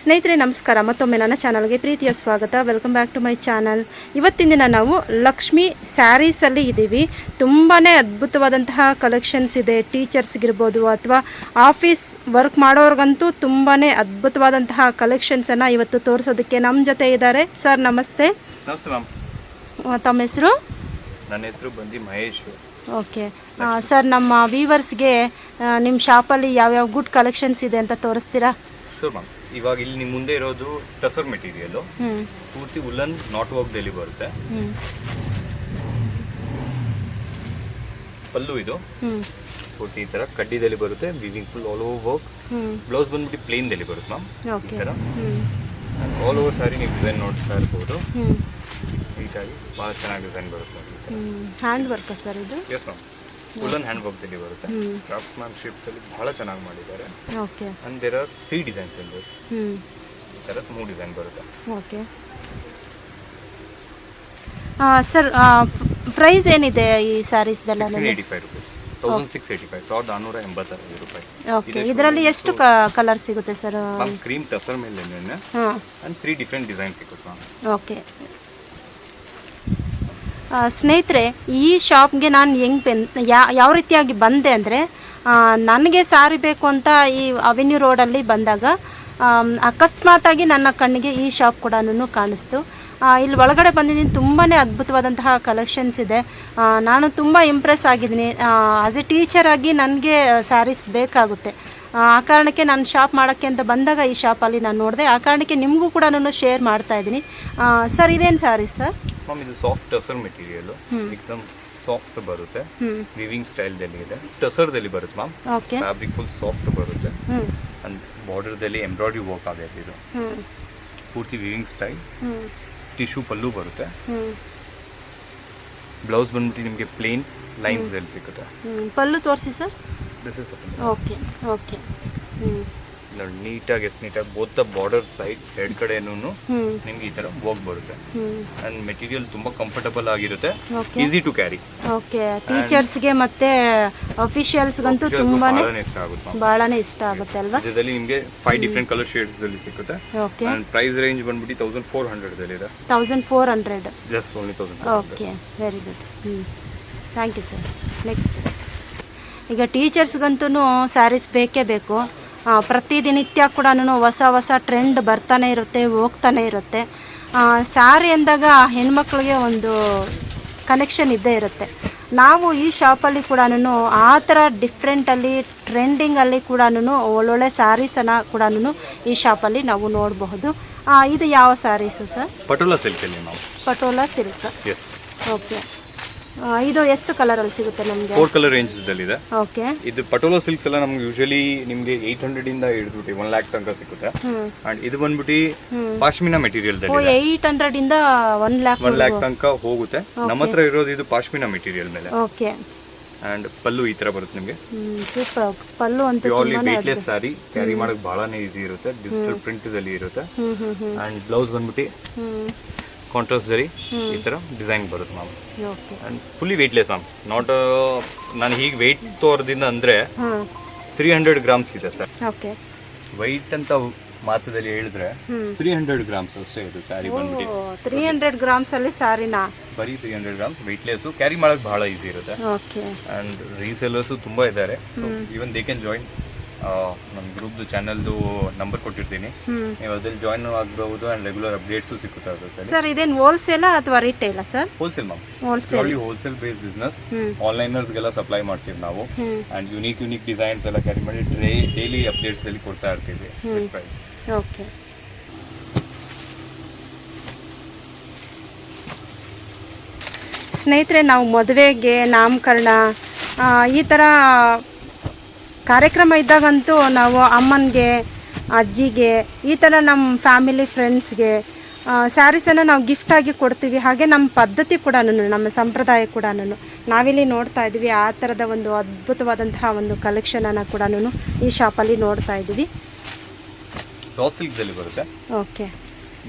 ಸ್ನೇಹಿತರೆ ನಮಸ್ಕಾರ. ಮತ್ತೊಮ್ಮೆ ನನ್ನ ಚಾನಲ್ಗೆ ಪ್ರೀತಿಯ ಸ್ವಾಗತ. Welcome back to my channel ಇವತ್ತಿನ ದಿನ ನಾವು ಲಕ್ಷ್ಮಿ ಸ್ಯಾರೀಸಲ್ಲಿ ಇದ್ದೀವಿ. ತುಂಬಾ ಅದ್ಭುತವಾದಂತಹ ಕಲೆಕ್ಷನ್ಸ್ ಇದೆ. ಟೀಚರ್ಸ್ಗಿರ್ಬೋದು ಅಥವಾ ಆಫೀಸ್ ವರ್ಕ್ ಮಾಡೋರ್ಗಂತೂ ತುಂಬಾ ಅದ್ಭುತವಾದಂತಹ ಕಲೆಕ್ಷನ್ಸನ್ನು ಇವತ್ತು ತೋರಿಸೋದಕ್ಕೆ ನಮ್ಮ ಜೊತೆ ಇದ್ದಾರೆ. ಸರ್ ನಮಸ್ತೆ. ತಮ್ಮ ಹೆಸರು? ನನ್ನ ಹೆಸರು ಬಂದಿ ಮಹೇಶ್. ಓಕೆ. ಸರ್ ನಮ್ಮ ವೀವರ್ಸ್ಗೆ ನಿಮ್ಮ ಶಾಪಲ್ಲಿ ಯಾವ್ಯಾವ ಗುಡ್ ಕಲೆಕ್ಷನ್ಸ್ ಇದೆ ಅಂತ ತೋರಿಸ್ತೀರಾ? ಶೂರ್ ಮ್ಯಾಮ್ ಇವಾಗ ಇಲ್ಲಿ ನಿಮ್ಮ ಮುಂದೆ ಇರೋದು ಟಸರ್ ಮೆಟೀರಿಯಲ್ ಪೂರ್ತಿ ಉಲ್ಲನ್ ನಾಟ್ ವರ್ಕ್ದಲ್ಲಿ ಬರುತ್ತೆ. ಪಲ್ಲು ಇದು. ಪೂರ್ತಿ ಈ ತರ ಕಡ್ಡಿದಲ್ಲಿ ಬರುತ್ತೆ weaving full all over work blouse ಬಂದ್ಬಿಟ್ಟು ಪ್ಲೇನ್ದಲ್ಲಿ ಬರುತ್ತೆ ಮ್ಯಾಮ್ ಈ ಓಕೆ ತರ. ಆಲ್ ಓವರ್ ಸಾರಿ ನೀವು ಡಿಸೈನ್ ನೋಡ್ತಾ ಇರ್ಬೋದು. ನೀಟಾಗಿ ಭಾಳ ಚೆನ್ನಾಗಿ ಡಿಸೈನ್ ಬರುತ್ತೆ ಹ್ಯಾಂಡ್ ವರ್ಕ್ ಸರ್ ಇದು? ಎಸ್ ಮ್ಯಾಮ್ ಉಲ್ಲನ್ ಹ್ಯಾಂಡ್ ವರ್ಕ್ದಲ್ಲಿ ಬರುತ್ತೆ. ಹ್ಮ್. ಕ್ರಾಫ್ಟ್ ಮ್ಯಾನ್ ಶಿಪ್ದಲ್ಲಿ ಬಹಳ ಚೆನ್ನಾಗಿ ಮಾಡಿದ್ದಾರೆ. Okay. And there are three designs in this ಈ ಥರ ಮೂರು ಡಿಸೈನ್ ಬರುತ್ತೆ. ಓಕೆ. ಸರ್ ಪ್ರೈಸ್ ಏನಿದೆ ಈ ಸ್ಯಾರೀಸ್ದೆಲ್ಲ ದಲ್ಲ eighty five rupees thousand six eighty five ಸಾವಿರದ ನಾನ್ನೂರ ಎಂಬತ್ತೈದು ರೂಪಾಯಿ. ಓಕೆ. ಇದರಲ್ಲಿ ಎಷ್ಟು ಕಲರ್ ಸಿಗುತ್ತೆ ಸರ್? ಮ್ಯಾಮ್ ಕ್ರೀಮ್ ಟಸರ್ ಮೇಲೆ ಹಾಂ ಅಂಡ್ ತ್ರೀ ಡಿಫ್ರೆಂಟ್ ಡಿಸೈನ್ ಸಿಗುತ್ತೆ. ಓಕೆ. ಸ್ನೇಹಿತರೆ, ಈ ಶಾಪ್ಗೆ ನಾನು ಹೆಂಗೆ ಬೆನ್ ಯಾವ ರೀತಿಯಾಗಿ ಬಂದೆ ಅಂದರೆ ನನಗೆ ಸಾರಿ ಬೇಕು ಅಂತ ಈ ಅವೆನ್ಯೂ ರೋಡಲ್ಲಿ ಬಂದಾಗ ಅಕಸ್ಮಾತಾಗಿ ನನ್ನ ಕಣ್ಣಿಗೆ ಈ ಶಾಪ್ ಕೂಡ ಕಾಣಿಸ್ತು. ಇಲ್ಲಿ ಒಳಗಡೆ ಬಂದಿದ್ದೀನಿ. ತುಂಬಾ ಅದ್ಭುತವಾದಂತಹ ಕಲೆಕ್ಷನ್ಸ್ ಇದೆ. ನಾನು ತುಂಬ ಇಂಪ್ರೆಸ್ ಆಗಿದ್ದೀನಿ. ಆಸ್ ಎ ಟೀಚರ್ ಆಗಿ ನನಗೆ ಸ್ಯಾರೀಸ್ ಬೇಕಾಗುತ್ತೆ. ಆ ಕಾರಣಕ್ಕೆ ನಾನು ಶಾಪ್ ಮಾಡೋಕ್ಕೆ ಅಂತ ಬಂದಾಗ ಈ ಶಾಪಲ್ಲಿ ನಾನು ನೋಡಿದೆ. ಆ ಕಾರಣಕ್ಕೆ ನಿಮಗೂ ಕೂಡ ನಾನು ಶೇರ್ ಮಾಡ್ತಾ ಇದ್ದೀನಿ. ಸರ್ ಇದೇನು ಸ್ಯಾರೀಸ್ ಸರ್ ಮ್ಯಾಮ್ ಇದು ಸಾಫ್ಟ್ ಟಸರ್ ಮೆಟೀರಿಯಲ್ ಎಕ್ದಮ್ ಸಾಫ್ಟ್ ಬರುತ್ತೆ. ವಿವಿಂಗ್ ಸ್ಟೈಲ್ದಲ್ಲಿ ಇದೆ ಟಸರ್ದಲ್ಲಿ ಬರುತ್ತೆ ma'am okay fabric full soft ಬರುತ್ತೆ. ಹ್ಞೂ ಅಂಡ್ ಬಾರ್ಡರ್ದಲ್ಲಿ ಎಂಬ್ರಾಯ್ಡ್ರಿ ವರ್ಕ್ ಆಗೈತೆ ಇದು. ಪೂರ್ತಿ ವಿವಿಂಗ್ ಸ್ಟೈಲ್ ಟಿಶ್ಯೂ ಪಲ್ಲು ಬರುತ್ತೆ. ಬ್ಲೌಸ್ ಬಂದ್ಬಿಟ್ಟು ನಿಮಗೆ ಪ್ಲೇನ್ ಲೈನ್ಸ್ ಸಿಗುತ್ತೆ. ಪಲ್ಲು ತೋರಿಸಿ sir. This is okay okay. ಹ್ಞೂ ನೀಟಾಗಿ ನೀಟ್ ನೀಟಾಗಿ ಬೋತ್ ಬಾರ್ಡರ್ ಸೈಡ್ ಎರಡು ಕಡೆನೂ ನಿಮ್ಗೆ ಈ ತರ ಹೋಗ್ ಬರುತ್ತೆ. ಅಂಡ್ ಮೆಟೀರಿಯಲ್ ತುಂಬಾ ಕಂಫರ್ಟಬಲ್ ಆಗಿರುತ್ತೆ. ಈಸಿ ಟು ಕ್ಯಾರಿ ಓಕೆ ಟೀಚರ್ಸ್ಗೆ ಮತ್ತೆ ಅಫಿಷಿಯಲ್ಸ್ಗಂತೂ ತುಂಬಾನೇ ಇಷ್ಟ ಆಗುತ್ತೆ. ಬಹಳನೇ ಇಷ್ಟ ಆಗುತ್ತೆ ಅಲ್ವಾ? ಇದರಲ್ಲಿ ನಿಮಗೆ ಫೈವ್ ಡಿಫರೆಂಟ್ ಕಲರ್ ಶೇಡ್ಸ್ ಅಲ್ಲಿ ಸಿಗುತ್ತೆ ಓಕೆ ಅಂಡ್ ಪ್ರೈಸ್ ರೇಂಜ್ ಬಂದ್ಬಿಟ್ಟು ತೌಸಂಡ್ ಫೋರ್ ಹಂಡ್ರೆಡ್ ಅಲ್ಲಿ ಇದೆ thousand four hundred just only thousand okay very good ಹ್ಞೂ ಥ್ಯಾಂಕ್ ಯು ಸರ್ ನೆಕ್ಸ್ಟ್ ಈಗ ಟೀಚರ್ಸ್ಗಂತೂ ಸ್ಯಾರೀಸ್ ಬೇಕೇ ಬೇಕು. ಪ್ರತಿದಿನಿತ್ಯ ಕೂಡ ಹೊಸ ಹೊಸ ಟ್ರೆಂಡ್ ಬರ್ತಾನೆ ಇರುತ್ತೆ ಹೋಗ್ತಾನೆ ಇರುತ್ತೆ. ಸ್ಯಾರಿ ಅಂದಾಗ ಹೆಣ್ಮಕ್ಳಿಗೆ ಒಂದು ಕನೆಕ್ಷನ್ ಇದ್ದೇ ಇರುತ್ತೆ. ನಾವು ಈ ಶಾಪಲ್ಲಿ ಕೂಡ ಆ ಥರ ಡಿಫ್ರೆಂಟಲ್ಲಿ ಟ್ರೆಂಡಿಂಗಲ್ಲಿ ಕೂಡ ಒಳ್ಳೊಳ್ಳೆ ಸ್ಯಾರೀಸನ್ನು ಕೂಡ ಈ ಶಾಪಲ್ಲಿ ನಾವು ನೋಡಬಹುದು. ಇದು ಯಾವ ಸ್ಯಾರೀಸು ಸರ್ ಪಟೋಲಾ ಸಿಲ್ಕ್ ನಾವು. ಪಟೋಲಾ ಸಿಲ್ಕ್ ಎಸ್ ಓಕೆ ಇದು ಎಷ್ಟು ಕಲರಲ್ಲಿ ಸಿಗುತ್ತೆ ನಮಗೆ? ಫೋರ್ ಕಲರ್ ರೇಂಜಸ್ ಅಲ್ಲಿ ಇದೆ ಓಕೆ. ಇದು ಪಟೋಲಾ ಸಿಲ್ಕ್ಸ್ ಎಲ್ಲ ನಮ್ಗೆ ಯೂಶುವಲಿ ನಿಮ್ಗೆ ಏಟ್ ಹಂಡ್ರೆಡ್ ಇಂದ ಹಿಡಿದ್ಬಿಟ್ಟು ಒನ್ ಲ್ಯಾಕ್ ತನಕ ಸಿಗುತ್ತೆ. ಅಂಡ್ ಇದು ಬಂದ್ಬಿಟ್ಟು ಪಾಶ್ಮಿನಾ ಮೆಟೀರಿಯಲ್ ಏಯ್ಟ್ ಹಂಡ್ರೆಡ್ ಇಂದ ಒನ್ ಲ್ಯಾಕ್ ಒನ್ ಲ್ಯಾಕ್ ತನಕ ಹೋಗುತ್ತೆ. ನಮ್ಮ ಹತ್ರ ಇರೋದು ಇದು ಪಾಶ್ಮಿನಾ ಮೆಟೀರಿಯಲ್ ಮೇಲೆ. ಓಕೆ. ಅಂಡ್ ಪಲ್ಲು ಈ ತರ ಬರುತ್ತೆ ನಿಮಗೆ. ಸೂಪರ್ ಪಲ್ಲು ಅಂತ ಪ್ಯೂರ್ಲಿ ವೇಟ್ಲೆಸ್ ಸಾರಿ ಕ್ಯಾರಿ ಮಾಡಕ್ ಬಹಳನೇ ಈಸಿ ಇರುತ್ತೆ. ಡಿಜಿಟಲ್ ಪ್ರಿಂಟ್ ಅಲ್ಲಿ ಇರುತ್ತೆ ಅಂಡ್ ಬ್ಲೌಸ್ ಬಂದ್ಬಿಟ್ಟು ಕಾಂಟ್ರಾಸ್ಟ್ ಜರಿ ಈ ತರ ಡಿಸೈನ್ ಬರುತ್ತೆ ma'am and fully weightless ma'am not ನಾನು ಹೀಗೆ ವೆಯ್ಟ್ ತೋರದಿಂದ ಅಂದ್ರೆ ತ್ರೀ ಹಂಡ್ರೆಡ್ ಗ್ರಾಮ್ಸ್ ಇದೆ ಸರ್ ವೈಟ್ ಅಂತ ಮಾತದಲ್ಲಿ ಹೇಳಿದ್ರೆ ತ್ರೀ ಹಂಡ್ರೆಡ್ ಗ್ರಾಮ್ಸ್ ಅಷ್ಟೇ ಇದು ಸ್ಯಾರಿ ಬಂದ್ಬಿಟ್ಟು. ತ್ರೀ ಹಂಡ್ರೆಡ್ ಗ್ರಾಮ್ಸ್ ಅಲ್ಲಿ ಸ್ಯಾರಿನ ಬರೀ three hundred grams weightless carry ಮಾಡಕ್ ಬಹಳ ಈಸಿ ಇರುತ್ತೆ. ಅಂಡ್ ರೀಸೆಲ್ಲರ್ಸ್ ತುಂಬಾ ಇದ್ದಾರೆ. ಈವನ್ ದೇ ಕ್ಯಾನ್ ಜಾಯಿನ್ ನಮ್ಮ ಗ್ರೂಪ್ದು ಚಾನಲ್ದು ನಂಬರ್ ಕೊಟ್ಟಿರ್ತೀನಿ. ನೀವು ಅದ್ರಲ್ಲಿ ಜಾಯಿನ್ ಆಗಬಹುದು ಅಂಡ್ ರೆಗ್ಯುಲರ್ ಅಪ್ಡೇಟ್ಸು ಸಿಕ್ಕುತ್ತೆ ಅದ್ರಲ್ಲಿ. ಸರ್ ಇದೇನು ಹೋಲ್ಸೇಲಾ ಅಥವಾ ರಿಟೇಲಾ sir wholesale ma'am wholesale wholesale base business onliners ಆನ್ಲೈನರ್ಸ್ಗೆಲ್ಲ supply ಮಾಡ್ತೀವಿ ನಾವು. ಅಂಡ್ ಯುನೀಕ್ ಯುನೀಕ್ ಡಿಸೈನ್ಸ್ ಎಲ್ಲ ಕ್ಯಾರಿ ಮಾಡಿ ಡೈಲಿ ಅಪ್ಡೇಟ್ಸ್ ಅಲ್ಲಿ ಕೊಡ್ತಾ ಇರ್ತೀವಿ ಪ್ರೈಸ್ ಓಕೆ ಸ್ನೇಹಿತರೆ ನಾವು ಮದುವೆಗೆ ನಾಮಕರಣ ಈ ಥರ ಕಾರ್ಯಕ್ರಮ ಇದ್ದಾಗಂತೂ ನಾವು ಅಮ್ಮನಿಗೆ ಅಜ್ಜಿಗೆ ಈ ಥರ ನಮ್ಮ ಫ್ಯಾಮಿಲಿ ಫ್ರೆಂಡ್ಸ್ಗೆ ಸ್ಯಾರೀಸನ್ನು ನಾವು ಗಿಫ್ಟಾಗಿ ಕೊಡ್ತೀವಿ. ಹಾಗೆ ನಮ್ಮ ಪದ್ಧತಿ ಕೂಡ ನಮ್ಮ ಸಂಪ್ರದಾಯ ಕೂಡ ನಾವಿಲ್ಲಿ ನೋಡ್ತಾ ಇದ್ದೀವಿ ಆ ಥರದ ಒಂದು ಅದ್ಭುತವಾದಂತಹ ಒಂದು ಕಲೆಕ್ಷನನ್ನು ಕೂಡ ಈ ಶಾಪಲ್ಲಿ ನೋಡ್ತಾ ಇದ್ದೀವಿ. ಬರುತ್ತೆ. ಓಕೆ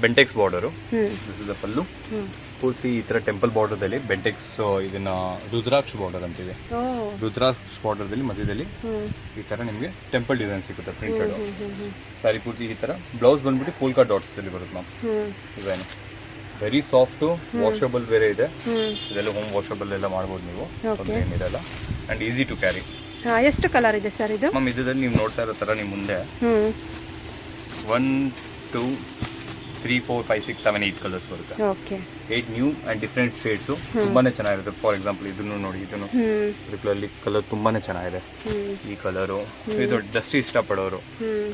ಬೆಂಟೆಕ್ಸ್ ಬಾರ್ಡರು ಪಲ್ಲು ಹ್ಞೂ ಪೂರ್ತಿ ಈ ತರ ಟೆಂಪಲ್ ಬಾರ್ಡರ್ದಲ್ಲಿ ಬೆಂಟೆಕ್ಸ್ ಇದನ್ನ ರುದ್ರಾಕ್ಷ ಬಾರ್ಡರ್ ಅಂತಿದೆ ರುದ್ರಾಕ್ಷ ಬಾರ್ಡರ್ದಲ್ಲಿ ಮಧ್ಯದಲ್ಲಿ ಈ ತರ ನಿಮಗೆ ಟೆಂಪಲ್ ಡಿಸೈನ್ ಸಿಗುತ್ತೆ ಪ್ರಿಂಟೆಡ್. ಸಾರಿ ಪೂರ್ತಿ ಈ ತರ ಬ್ಲೌಸ್ ಬಂದ್ಬಿಟ್ಟು ಪೋಲ್ಕಾ ಡಾಟ್ಸ್ ಅಲ್ಲಿ ಬರುತ್ತೆ ma'am. Design very soft washable ಬೇರೆ ಇದೆ. ಇದೆಲ್ಲ ಹೋಮ್ ವಾಷಬಲ್ ಎಲ್ಲ ಮಾಡ್ಬೋದು ನೀವು. ಏನಿರಲ್ಲ. ಅಂಡ್ ಈಸಿ ಟು ಕ್ಯಾರಿ ಎಷ್ಟು ಕಲರ್ ಇದೆ ಸರ್ ಇದು? ಮ್ಯಾಮ್ ಇದರಲ್ಲಿ ನೀವು ನೋಡ್ತಾ ಇರೋ ತರ ನಿಮ್ಮ ಮುಂದೆ. One two three four five six seven eight colours ಬರುತ್ತೆ. Okay eight new and different shades ತುಂಬಾನೇ ಚೆನ್ನಾಗಿರುತ್ತೆ. ಫಾರ್ ಎಕ್ಸಾಂಪಲ್ ಇದನ್ನು ನೋಡಿ ಇದನ್ನು ಪರ್ಟಿಕ್ಯುಲರ್ಲಿ ಕಲರ್ ತುಂಬಾನೇ ಚೆನ್ನಾಗಿದೆ. ಈ ಕಲರು ಇದು ಡಸ್ಟಿ ಇಷ್ಟಪಡೋರು.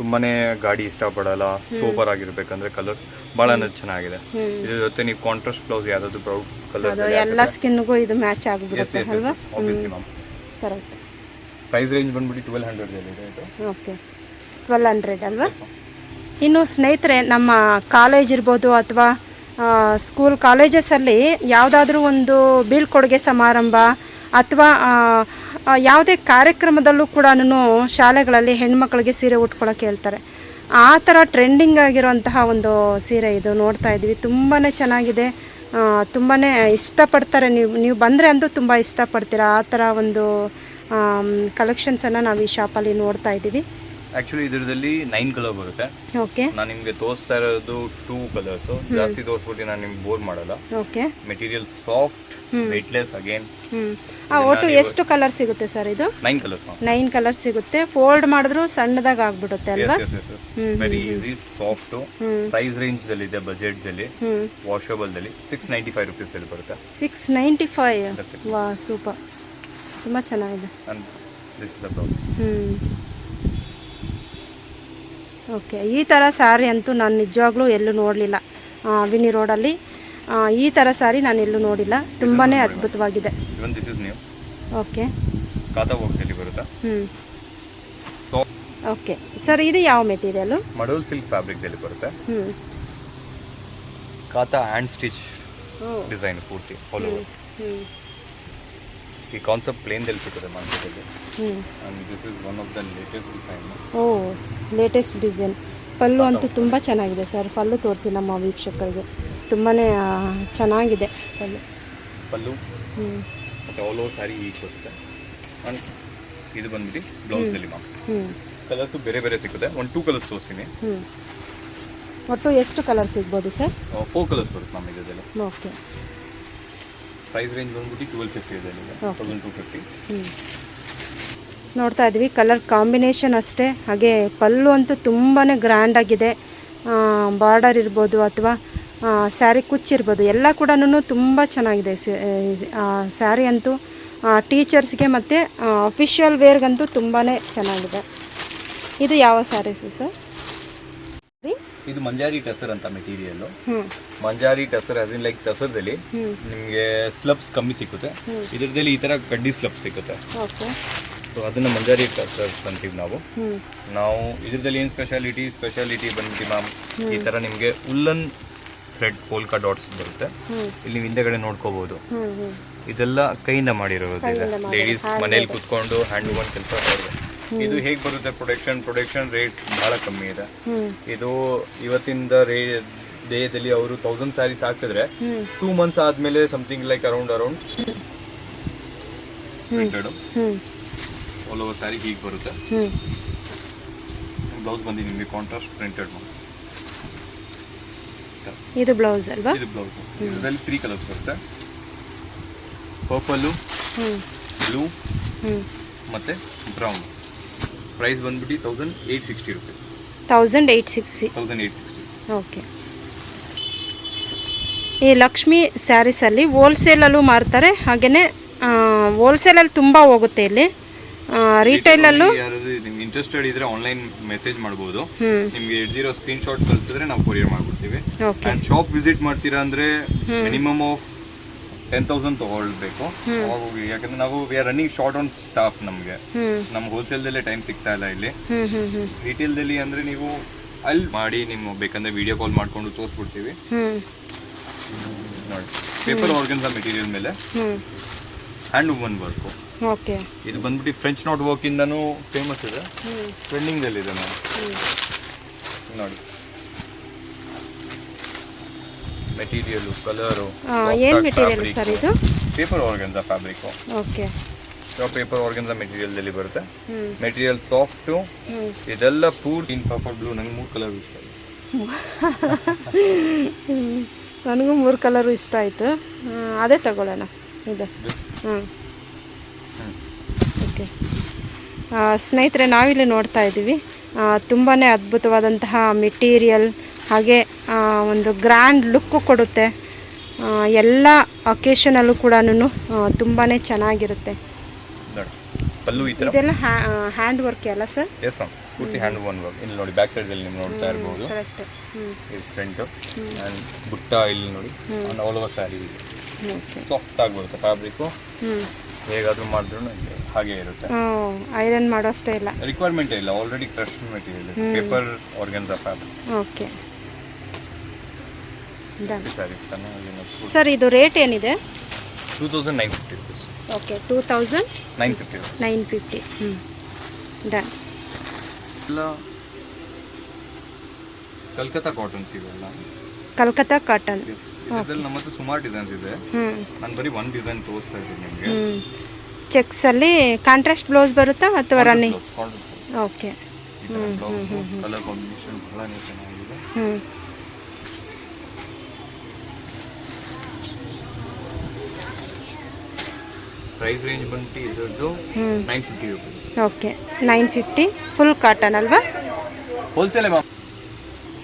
ತುಂಬಾನೇ ಗಾಡಿ ಇಷ್ಟಪಡಲ್ಲ ಸೂಪರ್ ಆಗಿರ್ಬೇಕಂದ್ರೆ ಕಲರ್ ಬಹಳ ಚೆನ್ನಾಗಿದೆ. ಇದ್ರ ಜೊತೆ ನೀವು ಕಾಂಟ್ರಾಸ್ಟ್ ಬ್ಲೌಸ್ ಯಾವ್ದಾದ್ರು ಬ್ರೌಡ್ ಕಲರ್ ಎಲ್ಲ ಸ್ಕಿನ್ಗೂ ಇದು ಮ್ಯಾಚ್ ಆಗುತ್ತೆ ಅಲ್ವಾ? Obviously ma'am correct price range ಬಂದ್ಬಿಟ್ಟು ಟ್ವೆಲ್ ಹಂಡ್ರೆಡ್ ಇದೆ ಇದು. ಓಕೆ ಟ್ವೆಲ್ ಹಂಡ್ರೆಡ್ ಅಲ್ವಾ? ಇನ್ನು ಸ್ನೇಹಿತರೆ, ನಮ್ಮ ಕಾಲೇಜ್ ಇರ್ಬೋದು ಅಥವಾ ಸ್ಕೂಲ್ ಕಾಲೇಜಸಲ್ಲಿ ಯಾವುದಾದ್ರೂ ಒಂದು ಬೀಳ್ಕೊಡುಗೆ ಸಮಾರಂಭ ಅಥವಾ ಯಾವುದೇ ಕಾರ್ಯಕ್ರಮದಲ್ಲೂ ಕೂಡ ಶಾಲೆಗಳಲ್ಲಿ ಹೆಣ್ಮಕ್ಳಿಗೆ ಸೀರೆ ಉಟ್ಕೊಳ್ಳೋಕೆ ಹೇಳ್ತಾರೆ. ಆ ಥರ ಟ್ರೆಂಡಿಂಗ್ ಆಗಿರುವಂತಹ ಒಂದು ಸೀರೆ ಇದು ನೋಡ್ತಾ ಇದ್ವಿ ತುಂಬಾ ಚೆನ್ನಾಗಿದೆ. ತುಂಬಾ ಇಷ್ಟಪಡ್ತಾರೆ. ನೀವು ನೀವು ಬಂದರೆ ಅಂತೂ ತುಂಬ ಇಷ್ಟಪಡ್ತೀರ? ಆ ಥರ ಒಂದು ಕಲೆಕ್ಷನ್ಸನ್ನು ನಾವು ಈ ಶಾಪಲ್ಲಿ ನೋಡ್ತಾ ಇದ್ದೀವಿ. ಆಕ್ಚುಲಿ ಇದರಲ್ಲಿ ನೈನ್ ಕಲರ್ ಬರುತ್ತೆ. ಓಕೆ ನಾನು ನಿಮ್ಗೆ ತೋರಿಸ್ತಾ ಇರೋದು ಟೂ ಕಲರ್ಸ್ ಜಾಸ್ತಿ ತೋರಿಸ್ಬಿಟ್ಟು ನಾನು ನಿಮ್ಗೆ ಬೋರ್ ಮಾಡಲ್ಲ. Okay material soft weightless again ಒಟ್ಟು ಎಷ್ಟು ಕಲರ್ ಸಿಗುತ್ತೆ ಸರ್ ಇದು? ನೈನ್ ಕಲರ್ಸ್ ನೈನ್ ಕಲರ್ ಸಿಗುತ್ತೆ. ಫೋಲ್ಡ್ ಮಾಡಿದ್ರು ಸಣ್ಣದಾಗ ಆಗ್ಬಿಡುತ್ತೆ ಅಲ್ವಾ? Very easy soft price range ದಲ್ಲಿ ಇದೆ ಬಜೆಟ್ ದಲ್ಲಿ. ವಾಷಬಲ್ ದಲ್ಲಿ ಸಿಕ್ಸ್ ನೈಂಟಿ ಫೈವ್ ರುಪೀಸ್ ಅಲ್ಲಿ ಬರುತ್ತೆ. Six ninety five. ವಾ ಸೂಪರ್ ತುಂಬಾ ಚೆನ್ನಾಗಿದೆ. ಹ್ಞೂ ಓಕೆ ಈ ಥರ ಸ್ಯಾರಿ ಅಂತೂ ನಾನು ನಿಜವಾಗ್ಲೂ ಎಲ್ಲೂ ನೋಡಲಿಲ್ಲ. ವಿನಿ ರೋಡಲ್ಲಿ ಈ ಥರ ಸ್ಯಾರಿ ನಾನು ಎಲ್ಲೂ ನೋಡಿಲ್ಲ. ತುಂಬಾ ಅದ್ಭುತವಾಗಿದೆ. ಓಕೆ. ಓಕೆ. ಸರ್ ಇದು ಯಾವ ಮೆಟೀರಿಯಲ್? ಮಡಲ್ ಸಿಲ್ಕ್ ಫ್ಯಾಬ್ರಿಕ್ ದಲ್ಲಿ ಬರುತ್ತೆ ಕಾತಾ ಹ್ಯಾಂಡ್ ಸ್ಟಿಚ್ ಡಿಸೈನ್ ಪೂರ್ತಿ ಆಲ್ ಓವರ್ ಹ್ಞೂ ಈ ಕಾನ್ಸೆಪ್ಟ್ ಪ್ಲೇನ್ ದಲ್ಲಿ ಸಿಗುತ್ತೆ ಮಾರ್ಕೆಟಲ್ಲಿ and this is one of the latest design O latest design pallu ಅಂತೂ ತುಂಬ ಚೆನ್ನಾಗಿದೆ ಸರ್. ಫಲ್ಲು ತೋರಿಸಿ ನಮ್ಮ ವೀಕ್ಷಕರಿಗೆ. ತುಂಬಾ ಚೆನ್ನಾಗಿದೆ ಪಲ್ಲು. ಪಲ್ಲು. ಮತ್ತೆ ಆಲ್ ಓವರ್ ಸ್ಯಾರಿ ಈಗ ಬರುತ್ತೆ. ಅಂಡ್ ಇದು ಬಂದ್ಬಿಟ್ಟು ಬ್ಲೌಸ್ ಅಲ್ಲಿ ಮ್ಯಾಮ್ ಹ್ಞೂ ಕಲರ್ಸು ಬೇರೆ ಬೇರೆ ಸಿಗುತ್ತೆ. ಒಂದು ಟೂ ಕಲರ್ಸ್ ತೋರಿಸ್ತೀನಿ ಒಟ್ಟು ಎಷ್ಟು ಕಲರ್ ಸಿಗ್ಬೋದು ಸರ್? ಫೋರ್ ಕಲರ್ಸ್ ಬರುತ್ತೆ ಮ್ಯಾಮ್ ಇದರಲ್ಲಿ ಓಕೆ ಪ್ರೈಸ್ ರೇಂಜ್ ಬಂದ್ಬಿಟ್ಟು ಟ್ವೆಲ್ ಫಿಫ್ಟಿ ಇದೆ. ತೌಸಂಡ್ ಟು ಫಿಫ್ಟಿ ಹ್ಞೂ ನೋಡ್ತಾ ಇದ್ವಿ ಕಲರ್ ಕಾಂಬಿನೇಷನ್ ಅಷ್ಟೇ. ಹಾಗೆ ಪಲ್ಲು ಅಂತೂ ತುಂಬಾ ಗ್ರ್ಯಾಂಡಾಗಿದೆ ಬಾರ್ಡರ್ ಇರ್ಬೋದು ಅಥವಾ ಸ್ಯಾರಿ ಕುಚ್ಚಿರ್ಬೋದು ಎಲ್ಲ ಕೂಡ ತುಂಬ ಚೆನ್ನಾಗಿದೆ. ಸ್ಯಾರಿ ಅಂತೂ ಟೀಚರ್ಸ್ಗೆ ಮತ್ತು ಅಫಿಷಿಯಲ್ ವೇರ್ಗಂತೂ ತುಂಬಾ ಚೆನ್ನಾಗಿದೆ. ಇದು ಯಾವ ಸ್ಯಾರೀಸು ಸರ್ ಇದು ಮಂಜಾರಿ ಟಸರ್ ಅಂತ ಮೆಟೀರಿಯಲ್ ಮಂಜಾರಿ ಟಸರ್ ಅದಿನ್ ಲೈಕ್ ಟಸರ್ದಲ್ಲಿ ನಿಮ್ಗೆ ನಿಮಗೆ ಸ್ಲಬ್ಸ್ ಕಮ್ಮಿ ಸಿಗುತ್ತೆ ಇದರದಲ್ಲಿ ಈ ತರ ಕಡ್ಡಿ ಸ್ಲಬ್ ಸಿಗುತ್ತೆ ಓಕೆ. ಸೊ ಅದನ್ನ ಮಂಜಾರಿ ಟಸರ್ಸ್ ಅಂತೀವಿ ನಾವು. ನಾವು ಇದ್ರದಲ್ಲಿ ಏನು ಸ್ಪೆಷಾಲಿಟಿ ಸ್ಪೆಷಾಲಿಟಿ ಬಂದ್ಬಿಟ್ಟು ಮ್ಯಾಮ್ ಈ ತರ ನಿಮಗೆ ಉಲ್ಲನ್ ಥ್ರೆಡ್ ಪೋಲ್ಕಾ ಡಾಟ್ಸ್ ಬರುತ್ತೆ. ಇಲ್ಲಿ ಹಿಂದೆಗಡೆ ನೋಡ್ಕೋಬಹುದು ಇದೆಲ್ಲ ಕೈಯಿಂದ ಮಾಡಿರೋದು ಲೇಡೀಸ್ ಮನೇಲಿ ಕುತ್ಕೊಂಡು ಹ್ಯಾಂಡ್ ಒಂದು ಕೆಲಸ ಇದು ಹೇಗೆ ಬರುತ್ತೆ? ಪ್ರೊಡಕ್ಷನ್ ಪ್ರೊಡಕ್ಷನ್ ರೇಟ್ ಬಹಳ ಕಮ್ಮಿ ಇದೆ. ಇದು ಇವತ್ತಿಂದ ರೇ ದೇಹದಲ್ಲಿ ಅವರು ತೌಸಂಡ್ ಸ್ಯಾರೀಸ್ ಹಾಕಿದ್ರೆ ಟೂ ಮಂತ್ಸ್ ಆದ್ಮೇಲೆ something like around around printed all over saree ಹೀಗೆ ಬರುತ್ತೆ. ಬ್ಲೌಸ್ ಬಂದು ನಿಮಗೆ ಕಾಂಟ್ರಾಸ್ಟ್ ಪ್ರಿಂಟೆಡ್ ಇದು ಬ್ಲೌಸ್ ಅಲ್ವಾ? ಇದು ಬ್ಲೌಸ್ ಇದರಲ್ಲಿ ತ್ರೀ ಕಲರ್ಸ್ ಬರುತ್ತೆ. ಪರ್ಪಲ್ಲು ಬ್ಲೂ ಮತ್ತೆ ಬ್ರೌನ್ ಪ್ರೈಸ್ ಬಂದ್ಬಿಟ್ಟು thousand eight sixty rupees thousand eight sixty thousand eight sixty okay ಈ ಲಕ್ಷ್ಮಿ ಸ್ಯಾರೀಸಲ್ಲಿ ಹೋಲ್ಸೇಲಲ್ಲೂ ಮಾರ್ತಾರೆ ಹಾಗೆಯೇ ಹೋಲ್ಸೇಲಲ್ಲಿ ತುಂಬ ಹೋಗುತ್ತೆ ಇಲ್ಲಿ. ರಿಟೇಲಲ್ಲೂ ನಿಮ್ಗೆ ಇಂಟ್ರೆಸ್ಟೆಡ್ ಇದ್ರೆ ಆನ್ಲೈನ್ ಮೆಸೇಜ್ ಮಾಡ್ಬೋದು. ನಿಮ್ಗೆ ಹಿಡ್ದಿರೋ ಸ್ಕ್ರೀನ್ ಶಾಟ್ ಕಳ್ಸಿದ್ರೆ ನಾವು ಕೊರಿಯರ್ ಮಾಡ್ಬಿಡ್ತೀವಿ. ಶಾಪ್ ವಿಸಿಟ್ ಮಾಡ್ತೀರಾ ಅಂದ್ರೆ ಮಿನಿಮಮ್ ಆಫ್ ಟೆನ್ ತೌಸಂಡ್ ತಗೊಳ್ಬೇಕು. ಅವಾಗ ಹೋಗಿ ಯಾಕಂದ್ರೆ ನಾವು we are running short on staff ನಮಗೆ. ನಮ್ಮ ನಮ್ಗೆ ಹೋಲ್ಸೇಲ್ದಲ್ಲೇ ಟೈಮ್ ಸಿಗ್ತಾ ಇಲ್ಲ ಇಲ್ಲಿ. ಹ್ಞೂ ಅಂದ್ರೆ ನೀವು ಅಲ್ಲಿ ಮಾಡಿ ನೀವು ಬೇಕಂದ್ರೆ ವಿಡಿಯೋ ಕಾಲ್ ಮಾಡ್ಕೊಂಡು ತೋರಿಸ್ಬಿಡ್ತೀವಿ. ನೋಡಿ. ಪೇಪರ್ ಆರ್ಗನ್ಸ ಮೆಟೀರಿಯಲ್ ಮೇಲೆ. Handwoven work okay. ಇದು ಬಂದ್ಬಿಟ್ಟು ಫ್ರೆಂಚ್ ನಾಟ್ ವರ್ಕ್ ಇಂದನೂ ಫೇಮಸ್ ಇದೆ. ಹ್ಞೂ ಟ್ರೆಂಡಿಂಗ್ ಅಲ್ಲಿ ಇದೆ ನೋಡಿ. ಮೆಟೀರಿಯಲ್ ಕಲರು ಏನು ಮೆಟೀರಿಯಲ್ ಸರ್ ಇದು? Paper organza fabric okay paper organza material ಅಲ್ಲಿ ಬರುತ್ತೆ. ಮೆಟೀರಿಯಲ್ ಸಾಫ್ಟ್ ಇದೆಲ್ಲ ಪೂರ್ ಇನ್ ಪರ್ಪಲ್ ಬ್ಲೂ ನಂಗೆ ಮೂರು ಕಲರ್ ಇಷ್ಟ. ನನಗೂ ಮೂರು ಕಲರು ಇಷ್ಟ ಆಯಿತು. ಅದೇ ತಗೊಳ್ಳೋಣ. ಇದು. ಹ್ಞೂ ಹ್ಮ್. ಓಕೆ ಸ್ನೇಹಿತರೆ ನಾವಿಲ್ಲಿ ನೋಡ್ತಾ ಇದ್ದೀವಿ. ತುಂಬಾ ಅದ್ಭುತವಾದಂತಹ ಮೆಟೀರಿಯಲ್ ಹಾಗೆ ಒಂದು ಗ್ರ್ಯಾಂಡ್ ಲುಕ್ಕು ಕೊಡುತ್ತೆ. ಎಲ್ಲ ಅಕೇಶನಲ್ಲೂ ಕೂಡ ತುಂಬಾ ಚೆನ್ನಾಗಿರುತ್ತೆ. ಪಲ್ಲು ಈ ತರ ಇದೆಲ್ಲ ಹ್ಯಾಂಡ್ ವರ್ಕ್ ಅಲ್ಲ ಸರ್ ಎಸ್ ಮ್ಯಾಮ್ ಪೂರ್ತಿ ಹ್ಯಾಂಡ್ ಒನ್ ವರ್ಕ್ ಇಲ್ಲಿ ನೋಡಿ ಬ್ಯಾಕ್ ಸೈಡ್ ಅಲ್ಲಿ ನೀವು ನೋಡ್ತಾ ಇರಬಹುದು ಕರೆಕ್ಟ್ ಇದು ಫ್ರಂಟ್ ಅಂಡ್ ಬುಟ್ಟ ಇಲ್ಲಿ ನೋಡಿ. ಅಂಡ್ ಆಲ್ ಓವರ್ ಸ್ಯಾರಿ ಇದೆ. ಓಕೆ ಸಾಫ್ಟ್ ಆಗಿ ಬರುತ್ತೆ ಫ್ಯಾಬ್ರಿಕ್ ಹೇಗಾದ್ರೂ ಮಾಡಿದ್ರು ಹಾಗೆ ಇರುತ್ತೆ. ಐರನ್ ಮಾಡೋಷ್ಟೇ ಇಲ್ಲ. ರಿಕ್ವೈರ್ಮೆಂಟ್ ಇಲ್ಲ. Already crush material paper organza fabric okay sir ಇದು ರೇಟ್ ಏನಿದೆ? Two thousand nine fifty rupees okay two thousand nine fifty nine fifty ಹ್ಞೂ ಡನ್ ಎಲ್ಲ ಕಲ್ಕತ್ತಾ ಕಾಟನ್ಸ್ ಇವೆಲ್ಲ ಕಲ್ಕತ್ತಾ ಕಾಟನ್ ಇದ್ರಲ್ಲಿ ನಮ್ಮ ಹತ್ರ ಸುಮಾರು ಡಿಸೈನ್ಸ್ ಇದೆ. ನಾನು ಬರೀ ಒಂದು ಡಿಸೈನ್ ತೋರಿಸ್ತಾ ಇದ್ದೀನಿ ನಿಮಗೆ. ಹ್ಞೂ ಚೆಕ್ಸಲ್ಲಿ ಕಾಂಟ್ರಾಸ್ಟ್ ಬ್ಲೌಸ್ ಬರುತ್ತಾ ಅಥವಾ ರನ್ನಿಂಗ್ ಓಕೆ ಕಲರ್ ಕಾಂಬಿನೇಷನ್ ಬಹಳನೇ ಚೆನ್ನಾಗಿದೆ. ಹ್ಞೂ ಪ್ರೈಸ್ ರೇಂಜ್ ಬಂದು ಇದ್ರದ್ದು nine fifty rupees okay nine fifty full cotton ಅಲ್ವಾ? ಹೋಲ್ಸೇಲ್ ಮ್ಯಾಮ್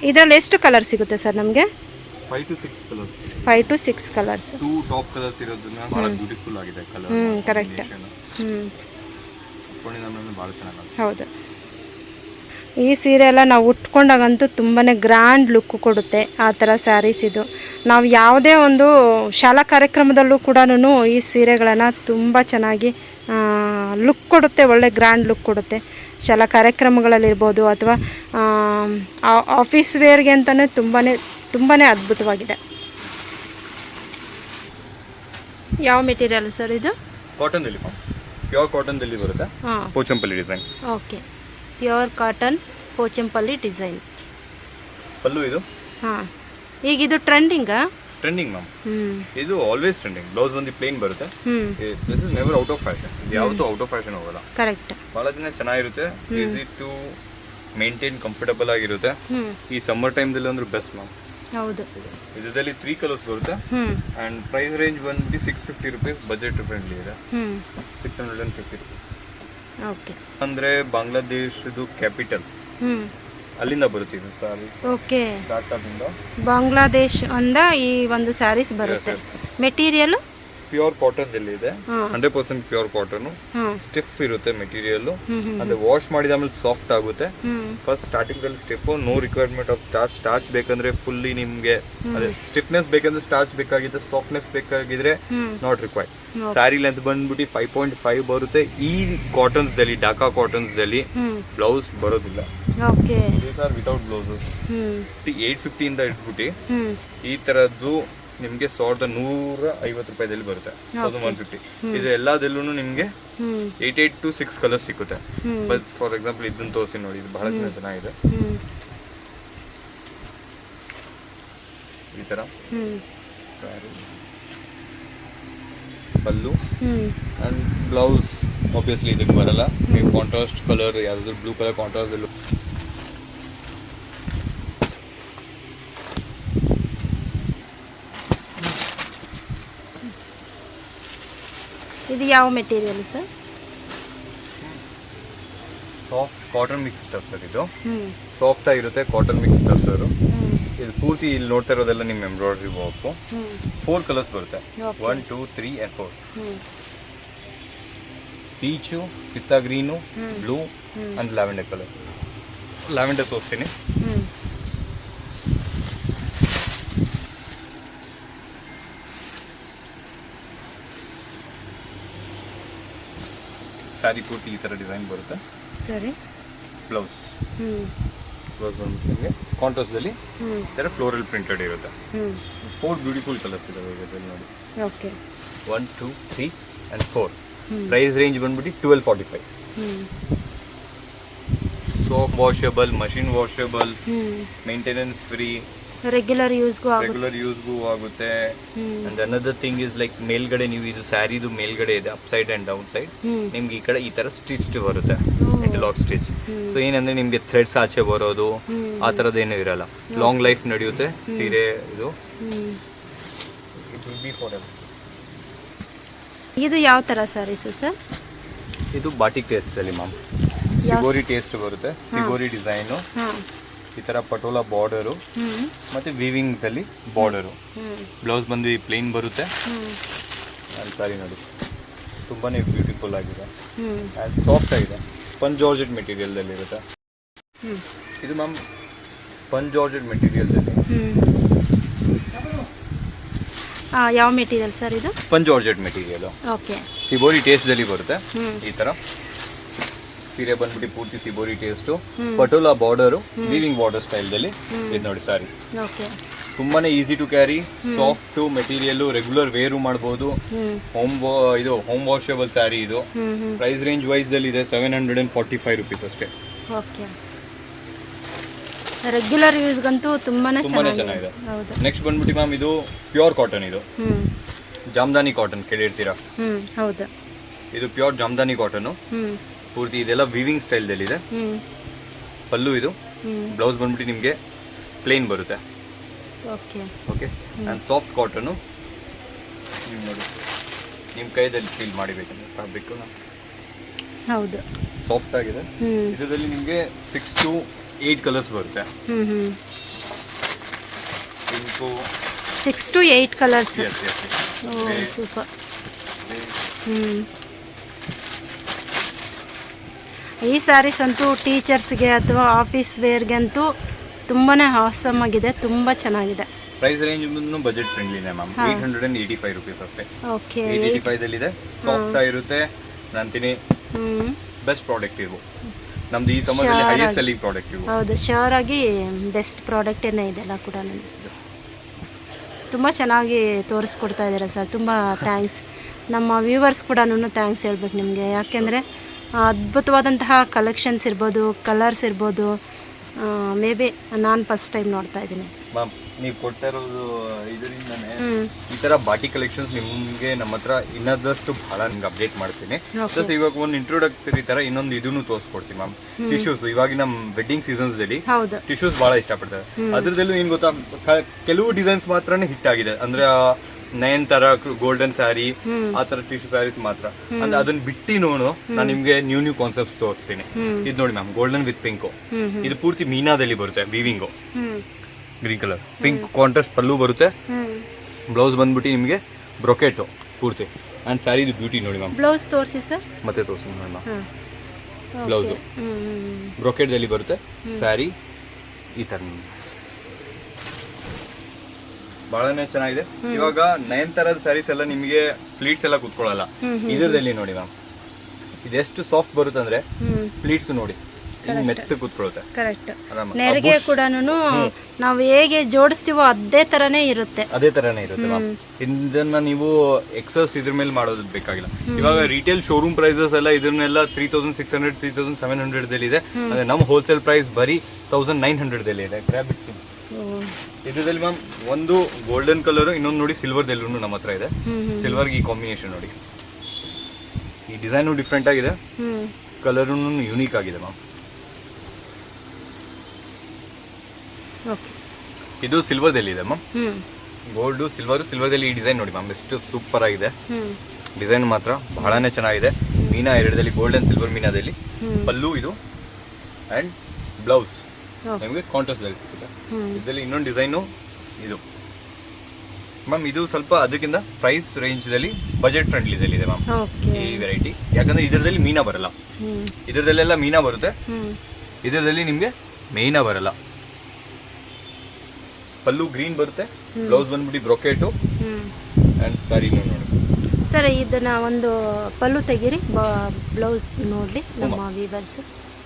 ಇದರಲ್ಲಿ ಎಷ್ಟು ಕಲರ್ ಸಿಗುತ್ತೆ ಸರ್ ನಮಗೆ? Five to six colour five to six colours two top colours ಇರೋದನ್ನ ಬಹಳ ಬ್ಯೂಟಿಫುಲ್ ಆಗಿದೆ ಕಲರ್ ಹ್ಞೂ ಕರೆಕ್ಟ್ ಹ್ಞೂ ಭಾಳ ಚೆನ್ನಾಗಿ ಹೌದು. ಈ ಸೀರೆ ಎಲ್ಲ ನಾವು ಉಟ್ಕೊಂಡಾಗಂತೂ ತುಂಬಾ ಗ್ರ್ಯಾಂಡ್ ಲುಕ್ ಕೊಡುತ್ತೆ. ಆ ಥರ ಸ್ಯಾರೀಸ್ ಇದು. ನಾವು ಯಾವುದೇ ಒಂದು ಶಾಲಾ ಕಾರ್ಯಕ್ರಮದಲ್ಲೂ ಕೂಡ ಈ ಸೀರೆಗಳನ್ನು ತುಂಬ ಚೆನ್ನಾಗಿ ಲುಕ್ ಕೊಡುತ್ತೆ ಒಳ್ಳೆ ಗ್ರ್ಯಾಂಡ್ ಲುಕ್ ಕೊಡುತ್ತೆ. ಶಾಲಾ ಕಾರ್ಯಕ್ರಮಗಳಲ್ಲಿರ್ಬೋದು ಅಥವಾ ಆಫೀಸ್ ವೇರ್ಗೆ ಅಂತಲೇ ತುಂಬಾ ತುಂಬಾ ಅದ್ಭುತವಾಗಿದೆ. ಯಾವ ಮೆಟೀರಿಯಲ್ ಸರ್ ಇದು? ಕಾಟನ್ ಪ್ಯೂರ್ ಕಾಟನ್ ಬರುತ್ತೆ. Pochampally design okay pure cotton Pochampally design. Pallu ಇದು? ಹಾಂ. ಈಗ ಇದು ಟ್ರೆಂಡಿಂಗಾ? Trending ma'am. ಇದು ಆಲ್ವೇಸ್ ಟ್ರೆಂಡಿಂಗ್ ಬ್ಲೌಸ್ ಬಂದು ಪ್ಲೇನ್ ಬರುತ್ತೆ. This is never out of fashion ಯಾವತ್ತೂ ಔಟ್ ಆಫ್ ಫ್ಯಾಷನ್ ಹೋಗಲ್ಲ. ಕರೆಕ್ಟ್ ಬಹಳ ದಿನ ಚೆನ್ನಾಗಿರುತ್ತೆ. ಈಸಿ ಟು ಮೇಂಟೈನ್ ಕಂಫರ್ಟಬಲ್ ಆಗಿರುತ್ತೆ? ಈ ಸಮ್ಮರ್ ಟೈಮ್ದಲ್ಲಿ ಅಂದ್ರೆ ಬೆಸ್ಟ್ ಮ್ಯಾಮ್. ಹೌದು. ಇದರಲ್ಲಿ ತ್ರೀ ಕಲರ್ಸ್ ಬರುತ್ತೆ. ಅಂಡ್ ಪ್ರೈಸ್ ರೇಂಜ್ ಬಂದ್ಬಿಟ್ಟು six fifty rupees budget friendly ಇದೆ. Six hundred and fifty rupees ಅಂದ್ರೆ ಬಾಂಗ್ಲಾದೇಶದು ಕ್ಯಾಪಿಟಲ್ ಅಲ್ಲಿಂದ ಬರುತ್ತಿದೆ ಸಾರೀಸ್ ಸಾರಿ ಓಕೆ ಟಾಟಾದಿಂದ ಬಾಂಗ್ಲಾದೇಶ್ ಅಂದ ಈ ಒಂದು ಸ್ಯಾರೀಸ್ ಬರುತ್ತೆ. ಮೆಟೀರಿಯಲ್ ಪ್ಯೂರ್ ಕಾಟನ್ ಅಲ್ಲಿ ಇದೆ. Hundred percent pure cotton stiff ಇರುತ್ತೆ ಮೆಟೀರಿಯಲ್ ಅಂದ್ರೆ ವಾಶ್ ಮಾಡಿದ ಆಮೇಲೆ ಸಾಫ್ಟ್ ಆಗುತ್ತೆ. ಫಸ್ಟ್ ಸ್ಟಾರ್ಟಿಂಗ್ ಅಲ್ಲಿ stiff no requirement of starch starch ಬೇಕಂದ್ರೆ ಫುಲ್ಲಿ ನಿಮ್ಗೆ ಅದೇ ಸ್ಟಿಫ್ನೆಸ್ ಬೇಕಂದ್ರೆ ಸ್ಟಾರ್ಚ್ ಬೇಕಾಗಿದೆ ಸಾಫ್ಟ್ನೆಸ್ ಬೇಕಾಗಿದ್ರೆ ನಾಟ್ ರಿಕ್ವೈರ್ಡ್ ಸ್ಯಾರಿ ಲೆಂತ್ ಬಂದ್ಬಿಟ್ಟು ಫೈವ್ ಪಾಯಿಂಟ್ ಫೈವ್ ಬರುತ್ತೆ. ಈ ಕಾಟನ್ಸ್ ದಲ್ಲಿ ಡಾಕಾ ಕಾಟನ್ಸ್ ದಲ್ಲಿ ಬ್ಲೌಸ್ ಬರೋದಿಲ್ಲ ವಿತೌಟ್ ಬ್ಲೌಸಸ್ ಏಟ್ ಫಿಫ್ಟಿಯಿಂದ ಇಟ್ಬಿಟ್ಟು ಈ ತರದ್ದು ನಿಮ್ಗೆ ಸಾವಿರದ ನೂರ ಐವತ್ತು ರೂಪಾಯಿದಲ್ಲಿ ಬರುತ್ತೆ. ತೌಸಂಡ್ ಒನ್ ಫಿಫ್ಟಿ ಇದು ಎಲ್ಲದಲ್ಲೂ ನಿಮ್ಗೆ eight eight to six colour ಸಿಗುತ್ತೆ ಹ್ಞೂ ಬಟ್ ಫಾರ್ ಎಕ್ಸಾಂಪಲ್ ಇದನ್ನ ತೋರಿಸಿ ನೋಡಿ ಇದು ಬಹಳ ಚೆನ್ನಾಗಿದೆ. ಈ ತರ. ಪಲ್ಲು ಅಂಡ್ ಬ್ಲೌಸ್ ಆಬ್ವಿಯಸ್ಲಿ ಇದಕ್ಕೆ ಬರಲ್ಲ. ನೀವು ಕಾಂಟ್ರಾಸ್ಟ್ ಕಲರ್ ಯಾವ್ದಾದ್ರು ಬ್ಲೂ ಕಲರ್ ಕಾಂಟ್ರಾಸ್ಟ್ ಇದು ಯಾವ material sir soft cotton mix sir ಇದು. ಸಾಫ್ಟ್ ಆಗಿರುತ್ತೆ ಕಾಟನ್ ಮಿಕ್ಸ್ ಹ್ಞೂ ಇದು. ಪೂರ್ತಿ ಇಲ್ಲಿ ನೋಡ್ತಾ ಇರೋದೆಲ್ಲ ನಿಮ್ಮ ಎಂಬ್ರಾಯ್ಡ್ರಿ ವರ್ಕ್ ಫೋರ್ ಕಲರ್ಸ್ ಬರುತ್ತೆ. One two three and four peach ಪಿಸ್ತಾ green. Blue and and lavender colour lavender ತೋರಿಸ್ತೀನಿ ಹ್ಞೂ ಸ್ಯಾರಿ ಕೂತಿ ಈ ಥರ ಡಿಸೈನ್ ಬರುತ್ತೆ. ಸರಿ. ಬ್ಲೌಸ್. ಹ್ಞೂ ಬ್ಲೌಸ್ ಬಂದ್ಬಿಟ್ಟು ನಿಮಗೆ ಕಾಂಟ್ರಾಸ್ಟಲ್ಲಿ ಈ ಥರ ಫ್ಲೋರಲ್ ಪ್ರಿಂಟೆಡ್ ಇರುತ್ತೆ. ಹ್ಞೂ ಫೋರ್ ಬ್ಯೂಟಿಫುಲ್ ಕಲರ್ಸ್ ಇದಾವೆ ಇದರಲ್ಲಿ ನೋಡಿ. Okay. One two three and four. Price range ಬಂದ್ಬಿಟ್ಟು twelve forty five soap washable machine washable maintenance free regular ಯೂಸ್ಗೂ ಆಗುತ್ತೆ. ರೆಗ್ಯುಲರ್ ಯೂಸ್ಗೂ ಆಗುತ್ತೆ. And another thing is like ಮೇಲ್ಗಡೆ ನೀವು ಇದು ಸ್ಯಾರಿದು ಮೇಲ್ಗಡೆ ಇದೆ up side and down side ನಿಮ್ಗೆ ಈ ಕಡೆ ಈ ತರ ಸ್ಟಿಚ್ ಬರುತ್ತೆ. Lock interlock stitch. ಸೊ ಏನಂದ್ರೆ ನಿಮ್ಗೆ ಥ್ರೆಡ್ಸ್ ಆಚೆ ಬರೋದು ಆ ಥರದ್ದು ಏನೂ ಇರಲ್ಲ. ಲಾಂಗ್ ಲೈಫ್ ನಡೆಯುತ್ತೆ ಸೀರೆ ಇದು. ಇಟ್ ವಿಲ್ ಬಿ ಫಾರ್ ಇದು ಯಾವ ಥರ ಸ್ಯಾರೀಸು ಸರ್ ಇದು ಬಾಟಿಕ್ ಟೇಸ್ಟ್ ಅಲ್ಲಿ ಮ್ಯಾಮ್ ಸಿಗೋರಿ ಟೇಸ್ಟ್ ಬರುತ್ತೆ ಸಿಗೋರಿ ಡಿಸೈನು ಈ ತರ ಪಟೋಲಾ ಬಾರ್ಡರು ಮತ್ತೆ ವಿವಿಂಗ್ ಅಲ್ಲಿ ಬಾರ್ಡರು. ಬ್ಲೌಸ್ ಬಂದು ಪ್ಲೇನ್ ಬರುತ್ತೆ. ಅಲ್ಲಿ ಸಾರಿ ನೋಡಿ. ತುಂಬಾನೇ ಬ್ಯೂಟಿಫುಲ್ ಆಗಿದೆ. ಆ್ಯಂಡ್ ಸಾಫ್ಟ್ ಆಗಿದೆ. ಸ್ಪಂಜ್ ಜಾರ್ಜೆಟ್ ಮೆಟೀರಿಯಲ್ದಲ್ಲಿ ಇರುತ್ತೆ. ಹ್ಞೂ ಇದು ಮ್ಯಾಮ್ ಸ್ಪಂಜ್ ಜಾರ್ಜೆಟ್ ಮೆಟೀರಿಯಲ್ದಲ್ಲಿ ಯಾವ ಮೆಟೀರಿಯಲ್ ಸರ್ ಇದು? Sponge georgette material okay shibori ಟೇಸ್ಟ್ದಲ್ಲಿ ಬರುತ್ತೆ. ಈ ತರ. ಸೀರೆ ಬಂದ್ಬಿಟ್ಟು ಪೂರ್ತಿ shibori taste. Patola border weaving border ಸ್ಟೈಲ್ದಲ್ಲಿ ಇದು ನೋಡಿ ಸಾರಿ ಓಕೆ ತುಂಬಾನೇ easy to carry soft material regular wear ಮಾಡಬಹುದು ಹೋಮ್ ಇದು ಹೋಮ್ ವಾಷೇಬಲ್ ಸ್ಯಾರಿ ಇದು. ಪ್ರೈಸ್ ರೇಂಜ್ ವೈಸ್ ಅಲ್ಲಿ ಇದೆ seven hundred and forty five rupees ಅಷ್ಟೇ ಓಕೆ ರೆಗ್ಯುಲರ್ ಯೂಸ್ಗಂತೂ ತುಂಬಾನೇ ತುಂಬಾನೇ ಚೆನ್ನಾಗಿದೆ. ನೆಕ್ಸ್ಟ್ ಬಂದ್ಬಿಟ್ಟು ಮ್ಯಾಮ್ ಇದು ಪ್ಯೂರ್ ಕಾಟನ್ ಇದು. ಜಾಮದಾನಿ ಕಾಟನ್ ಕೇಳಿರ್ತೀರಾ? ಹೌದಾ. ಇದು ಪ್ಯೂರ್ ಜಾಮ್ದಾನಿ ಕಾಟನ್ ಪೂರ್ತಿ ಇದೆಲ್ಲ ವಿವಿಂಗ್ ಸ್ಟೈಲ್ದಲ್ಲಿದೆ ಇದೆ ಪಲ್ಲು ಇದು. ಬ್ಲೌಸ್ ಬಂದ್ಬಿಟ್ಟು ನಿಮಗೆ ಪ್ಲೇನ್ ಬರುತ್ತೆ. Okay okay and soft cotton ನೀವು ನೋಡಿ. ನಿಮ್ಮ ಕೈದಲ್ಲಿ ಫೀಲ್ ಮಾಡಿಬೇಕು ಫ್ಯಾಬ್ರಿಕ್ ಹೌದು. ಸಾಫ್ಟ್ ಆಗಿದೆ. ಇದರಲ್ಲಿ ನಿಮಗೆ ಸಿಕ್ಸ್ ಟು ಏಯ್ಟ್ ಕಲರ್ಸ್ ಬರುತ್ತೆ. Pink six to eight colours super ಹ್ಞೂ ಈ ಸ್ಯಾರೀಸ್ ಅಂತೂ ಟೀಚರ್ಸ್ಗೆ ಅಥವಾ ಆಫೀಸ್ ವೇರ್ಗೆ ಅಂತೂ ತುಂಬಾ ಆಸಮ್ ಆಗಿದೆ ತುಂಬ ಚೆನ್ನಾಗಿದೆ. Price range budget ಫ್ರೆಂಡ್ಲಿನೇ ma'am eight hundred and eighty five rupees ಅಷ್ಟೇ. ಓಕೆ ಏಯ್ಟ್ ಫೈವ್ ದಲ್ಲಿದೆ. ಸಾಫ್ಟ್ ಆಗಿರುತ್ತೆ. ನಂತೀನಿ ಹ್ಞೂ ಬೆಸ್ಟ್ ಪ್ರಾಡಕ್ಟ್ ಇವು ನಮ್ದು ಈ ಸಮಯದಲ್ಲಿ ಹೈಯೆಸ್ಟ್ ಸೆಲ್ಲಿಂಗ್ ಪ್ರಾಡಕ್ಟ್ ಇವು ಹೌದು ಶ್ಯೂರ್ ಆಗಿ ಬೆಸ್ಟ್ ಪ್ರಾಡಕ್ಟೇನೇ ಇದೆಲ್ಲ ಕೂಡ ತುಂಬ ಚೆನ್ನಾಗಿ ತೋರಿಸ್ಕೊಡ್ತಾ ಇದ್ದೀರಾ ಸರ್. ತುಂಬ ಥ್ಯಾಂಕ್ಸ್ ನಮ್ಮ ವ್ಯೂವರ್ಸ್ ಕೂಡ ಥ್ಯಾಂಕ್ಸ್ ಹೇಳ್ಬೇಕು ನಿಮಗೆ. ಯಾಕೆಂದರೆ ಅದ್ಭುತವಾದಂತಹ ಕಲೆಕ್ಷನ್ಸ್ ಇರ್ಬೋದು ಕಲರ್ಸ್ ಇರ್ಬೋದು. ಮೇ ಬಿ ನಾನು ಫಸ್ಟ್ ಟೈಮ್ ನೋಡ್ತಾ ಇದ್ದೀನಿ. ಮ್ಯಾಮ್ ನೀವು ಕೊಡ್ತಾ ಇರೋದು ಇದರಿಂದನೇ ಈ ತರ ಬಾಟಿ ಕಲೆಕ್ಷನ್ಸ್ ನಿಮ್ಗೆ ನಮ್ಮ ಹತ್ರ ಇನ್ನದಷ್ಟು ಬಹಳ ನಿಮ್ಗೆ ಅಪ್ಡೇಟ್ ಮಾಡ್ತೀನಿ. ಸೊ ಇವಾಗ ಒಂದು ಇಂಟ್ರೊಡಕ್ಟರಿ ತರ ಇನ್ನೊಂದು ಇದನ್ನು ತೋರಿಸ್ಕೊಡ್ತೀನಿ ಮ್ಯಾಮ್ ಟಿಶ್ಯೂಸ್ ಇವಾಗ ನಮ್ಮ ವೆಡ್ಡಿಂಗ್ ಸೀಸನ್ಸ್ ಅಲ್ಲಿ ಹೌದು. ಟಿಶ್ಯೂಸ್ ಬಹಳ ಇಷ್ಟಪಡ್ತಾರೆ. ಅದ್ರದಲ್ಲೂ ಏನ್ ಗೊತ್ತಾ ಕೆಲವು ಡಿಸೈನ್ಸ್ ಮಾತ್ರನೇ ಹಿಟ್ ಆಗಿದೆ. ಅಂದ್ರೆ ನಯನ್ ತರ ಗೋಲ್ಡನ್ ಸ್ಯಾರಿ ಆ ತರ ಟಿಶ್ಯೂ ಸ್ಯಾರೀಸ್ ಮಾತ್ರ. ಅಂದ್ರೆ ಅದನ್ನ ಬಿಟ್ಟಿ ನೋಡು ನಾನು ನಿಮ್ಗೆ ನ್ಯೂ ನ್ಯೂ ಕಾನ್ಸೆಪ್ಟ್ ತೋರಿಸ್ತೀನಿ. ಇದು ನೋಡಿ ಮ್ಯಾಮ್ ಗೋಲ್ಡನ್ ವಿತ್ ಪಿಂಕ್ ಇದು ಪೂರ್ತಿ ಮೀನಾದಲ್ಲಿ ಬರುತ್ತೆ weaving green colour pink contrast pallu ಬರುತ್ತೆ. ಬ್ಲೌಸ್ ಬಂದ್ಬಿಟ್ಟು ನಿಮಗೆ ಬ್ರೊಕೆಟು ಪೂರ್ತಿ. ಅಂಡ್ ಸ್ಯಾರಿ ಇದು ಬ್ಯೂಟಿ ನೋಡಿ ಮ್ಯಾಮ್ ಬ್ಲೌಸ್ ತೋರಿಸಿ ಸರ್ ಮತ್ತೆ ತೋರಿಸ್ತೀನಿ ಮ್ಯಾಮ್ ಬ್ಲೌಸ್ ಬ್ಲೌಸು ಬ್ರೊಕೆಟ್ದಲ್ಲಿ ಬರುತ್ತೆ ಸ್ಯಾರಿ ಈ ಥರ ಬಹಳನೇ ಚೆನ್ನಾಗಿದೆ. ಇವಾಗ ನೈನ್ ತರದ ಸ್ಯಾರೀಸ್ ಎಲ್ಲ ನಿಮಗೆ ಫ್ಲೀಟ್ಸ್ ಎಲ್ಲ ಕುತ್ಕೊಳ್ಳಲ್ಲ. ಇದರದಲ್ಲಿ ನೋಡಿ ಮ್ಯಾಮ್ ಇದೆಷ್ಟು ಸಾಫ್ಟ್ ಬರುತ್ತೆ ಅಂದ್ರೆ ಹ್ಞೂ ಫ್ಲೀಟ್ಸ್ ನೋಡಿ ಮೆತ್ತ ಕೂತ್ಕೊಳ್ಳುತ್ತೆ ಕರೆಕ್ಟ್ ನೆರಿಗೆ ಕೂಡ ನಾವು ಹೇಗೆ ಜೋಡಿಸ್ತೀವೋ ಅದೇ ತರನೇ ಇರುತ್ತೆ. ಅದೇ ತರನೇ ಇರುತ್ತೆ ಮ್ಯಾಮ್ ಇದನ್ನ ನೀವು ಎಕ್ಸಸ್ ಇದ್ರ ಮೇಲೆ ಮಾಡೋದು ಬೇಕಾಗಿಲ್ಲ. ಇವಾಗ ರಿಟೇಲ್ ಶೋರೂಮ್ ಪ್ರೈಸಸ್ ಎಲ್ಲ ಇದನ್ನೆಲ್ಲ three thousand six hundred three thousand seven hundred ಇದೆ ಅಂದ್ರೆ ನಮ್ಮ ಹೋಲ್ಸೇಲ್ ಪ್ರೈಸ್ ಬರೀ ತೌಸಂಡ್ ನೈನ್ ಹಂಡ್ರೆಡ್ ಇದೆ ಗ್ರಾಬಿಕ್ಸ್ ಓ. ಇದರಲ್ಲಿ ಮ್ಯಾಮ್ ಒಂದು ಗೋಲ್ಡನ್ ಕಲರ್ ಇನ್ನೊಂದು ನೋಡಿ ಸಿಲ್ವರ್ ದೆಲ್ಲೂ ನಮ್ಮ ಹತ್ರ ಇದೆ. ಸಿಲ್ವರ್ ಈ ಕಾಂಬಿನೇಷನ್ ನೋಡಿ. ಈ ಡಿಸೈನು ಡಿಫ್ರೆಂಟ್ ಆಗಿದೆ. ಕಲರ್ ಯುನೀಕ್ ಆಗಿದೆ ಮ್ಯಾಮ್ ಇದು ಇದು ಸಿಲ್ವರ್ದಲ್ಲಿ ಇದೆ ಮ್ಯಾಮ್ ಗೋಲ್ಡ್ ಸಿಲ್ವರ್ ಸಿಲ್ವರ್ ಸಿಲ್ವರ್ದಲ್ಲಿ ಈ ಡಿಸೈನ್ ನೋಡಿ ಮ್ಯಾಮ್ ಎಷ್ಟು ಸೂಪರ್ ಆಗಿದೆ. ಡಿಸೈನ್ ಮಾತ್ರ ಬಹಳನೇ ಚೆನ್ನಾಗಿದೆ. ಮೀನಾ ಎರಡದಲ್ಲಿ ಗೋಲ್ಡ್ ಅಂಡ್ ಸಿಲ್ವರ್ ಮೀನಾದಲ್ಲಿ ಪಲ್ಲು ಇದು. ಅಂಡ್ ಬ್ಲೌಸ್ ನಿಮಗೆ ಕಾಂಟ್ರಾಸ್ಟ್ ದಲ್ಲಿ ಸಿಗುತ್ತೆ. ಇದರಲ್ಲಿ ಇನ್ನೊಂದು ಡಿಸೈನು ಇದು. ಮ್ಯಾಮ್ ಇದು ಸ್ವಲ್ಪ ಅದಕ್ಕಿಂತ ಪ್ರೈಸ್ ರೇಂಜ್ದಲ್ಲಿ ಬಜೆಟ್ ಫ್ರೆಂಡ್ಲಿ ಇದೆ ಮ್ಯಾಮ್ ಈ ವೆರೈಟಿ ಯಾಕಂದ್ರೆ ಇದರದಲ್ಲಿ ಮೀನಾ ಬರಲ್ಲ. ಇದರದಲ್ಲೆಲ್ಲ ಮೀನಾ ಬರುತ್ತೆ. ಇದರದಲ್ಲಿ ಇದರಲ್ಲಿ ನಿಮಗೆ ಮೇಯ್ನಾ ಬರಲ್ಲ. ಪಲ್ಲು ಗ್ರೀನ್ ಬರುತ್ತೆ ಬ್ಲೌಸ್ ಬಂದ್ಬಿಟ್ಟು ಬ್ರೊಕೆಟು ಆ್ಯಂಡ್ ಅಂಡ್ ಸರಿ ನೋಡಿ. ಸರ್ ಇದನ್ನ ಒಂದು ಪಲ್ಲು ತೆಗೀರಿ ಬ್ಲೌಸ್ ನೋಡಲಿ ನಮ್ಮ weavers